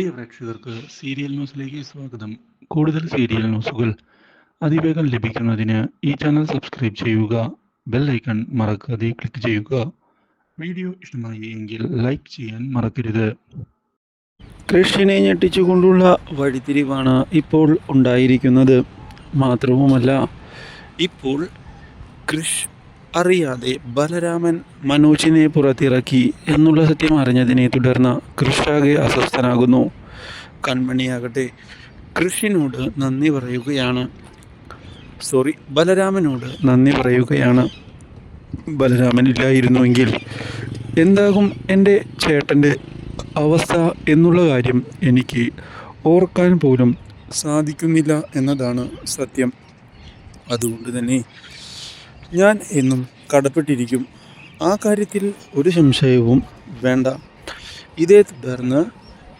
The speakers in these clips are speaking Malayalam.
പ്രിയ പ്രേക്ഷകർക്ക് സീരിയൽ ന്യൂസിലേക്ക് സ്വാഗതം. കൂടുതൽ സീരിയൽ ന്യൂസുകൾ അതിവേഗം ലഭിക്കുന്നതിന് ഈ ചാനൽ സബ്സ്ക്രൈബ് ചെയ്യുക ബെൽ ഐക്കൺ മറക്കാതെ ക്ലിക്ക് ചെയ്യുക. വീഡിയോ ഇഷ്ടമായി എങ്കിൽ ലൈക്ക് ചെയ്യാൻ മറക്കരുത്. കൃഷിനെ ഞെട്ടിച്ചുകൊണ്ടുള്ള വഴിത്തിരിവാണ് ഇപ്പോൾ ഉണ്ടായിരിക്കുന്നത്. മാത്രവുമല്ല ഇപ്പോൾ കൃഷ് അറിയാതെ ബലരാമൻ മനോജിനെ പുറത്തിറക്കി എന്നുള്ള സത്യം അറിഞ്ഞതിനെ തുടർന്ന് കൃഷാകെ അസ്വസ്ഥനാകുന്നു. കൺമണിയാകട്ടെ കൃഷിനോട് നന്ദി പറയുകയാണ്. സോറി ബലരാമനോട് നന്ദി പറയുകയാണ്. ബലരാമൻ ഇല്ലായിരുന്നുവെങ്കിൽ എന്താകും എന്റെ ചേട്ടന്റെ അവസ്ഥ എന്നുള്ള കാര്യം എനിക്ക് ഓർക്കാൻ പോലും സാധിക്കുന്നില്ല എന്നതാണ് സത്യം. അതുകൊണ്ട് തന്നെ ഞാൻ എന്നും കടപ്പെട്ടിരിക്കും. ആ കാര്യത്തിൽ ഒരു സംശയവും വേണ്ട. ഇതേ തുടർന്ന്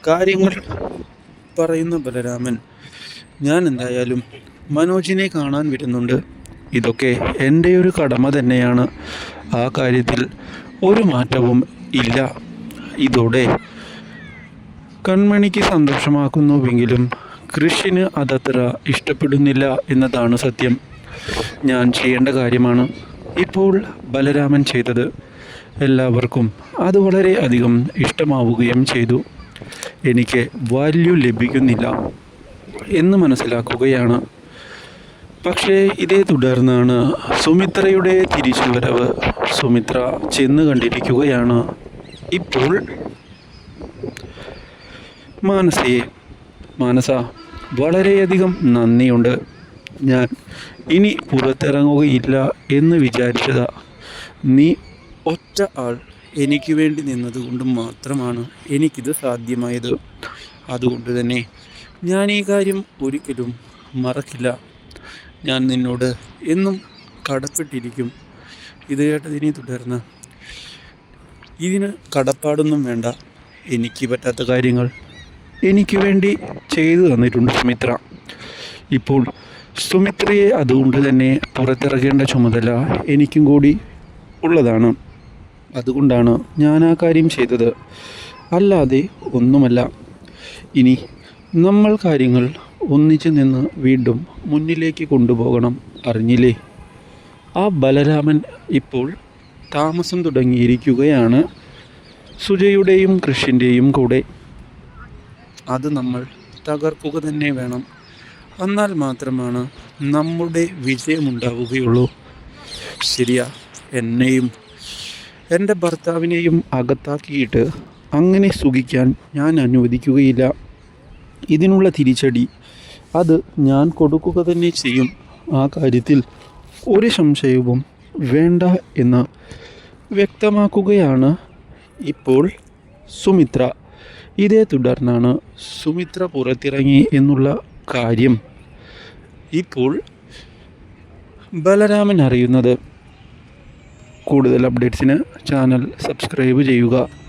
കാര്യങ്ങൾ പറയുന്ന ബലരാമൻ ഞാൻ എന്തായാലും മനോജിനെ കാണാൻ വരുന്നുണ്ട്. ഇതൊക്കെ എന്റെ ഒരു കടമ തന്നെയാണ്. ആ കാര്യത്തിൽ ഒരു മാറ്റവും ഇല്ല. ഇതോടെ കൺമണിക്ക് സന്തോഷമാക്കുന്നുവെങ്കിലും കൃഷിന് അതത്ര ഇഷ്ടപ്പെടുന്നില്ല എന്നതാണ് സത്യം. ഞാൻ ചെയ്യേണ്ട കാര്യമാണ്. ഇപ്പോൾ ബലരാമൻ ചെയ്തത് എല്ലാവർക്കും അത് വളരെ അധികം ഇഷ്ടമാവുകയും ചെയ്തു. എനിക്ക് വാല്യൂ ലഭിക്കുന്നില്ല എന്ന് മനസ്സിലാക്കുകയാണ്. പക്ഷേ ഇതേ തുടർന്നാണ് സുമിത്രയുടെ തിരിച്ചുവരവ്. സുമിത്ര ചെന്ന് കണ്ടിരിക്കുകയാണ്. ഇപ്പോൾ മാനസയെ മാനസ വളരെയധികം നന്ദിയുണ്ട്. ഞാൻ ഇനി പുറത്തിറങ്ങുകയില്ല എന്ന് വിചാരിച്ചതാ. നീ ഒറ്റ ആൾ എനിക്ക് വേണ്ടി നിന്നതുകൊണ്ട് മാത്രമാണ് എനിക്കിത് സാധ്യമായത്. അതുകൊണ്ട് തന്നെ ഞാൻ ഈ കാര്യം ഒരിക്കലും മറക്കില്ല. ഞാൻ നിന്നോട് എന്നും കടപ്പെട്ടിരിക്കും. ഇത് കേട്ടതിനെ തുടർന്ന് ഇതിന് കടപ്പാടൊന്നും വേണ്ട. എനിക്ക് പറ്റാത്ത കാര്യങ്ങൾ എനിക്ക് വേണ്ടി ചെയ്തു തന്നിട്ടുണ്ട് സുമിത്ര. ഇപ്പോൾ സുമിത്രയെ അതുകൊണ്ട് തന്നെ പുറത്തിറക്കേണ്ട ചുമതല എനിക്കും കൂടി ഉള്ളതാണ്. അതുകൊണ്ടാണ് ഞാൻ ആ കാര്യം ചെയ്തത്. അല്ലാതെ ഒന്നുമല്ല. ഇനി നമ്മൾ കാര്യങ്ങൾ ഒന്നിച്ചു നിന്ന് വീണ്ടും മുന്നിലേക്ക് കൊണ്ടുപോകണം. അറിഞ്ഞില്ലേ? ആ ബലരാമൻ ഇപ്പോൾ താമസം തുടങ്ങിയിരിക്കുകയാണ്. സുജയുടെയും കൃഷിന്റെയും കൂടെ. അത് നമ്മൾ തകർക്കുക തന്നെ വേണം. എന്നാൽ മാത്രമാണ് നമ്മുടെ വിജയമുണ്ടാവുകയുള്ളൂ. ശരിയാ എന്നെയും എന്റെ ഭർത്താവിനെയും അകത്താക്കിയിട്ട് അങ്ങനെ സുഖിക്കാൻ ഞാൻ അനുവദിക്കുകയില്ല. ഇതിനുള്ള തിരിച്ചടി അത് ഞാൻ കൊടുക്കുക തന്നെ ചെയ്യും. ആ കാര്യത്തിൽ ഒരു സംശയവും വേണ്ട എന്ന് വ്യക്തമാക്കുകയാണ് ഇപ്പോൾ സുമിത്ര. ഇതേ തുടർന്നാണ് സുമിത്ര പുറത്തിറങ്ങി എന്നുള്ള കാര്യം. ഇപ്പോൾ ബലരാമൻ അറിയുന്നത്. കൂടുതൽ അപ്ഡേറ്റ്സിന് ചാനൽ സബ്സ്ക്രൈബ് ചെയ്യുക.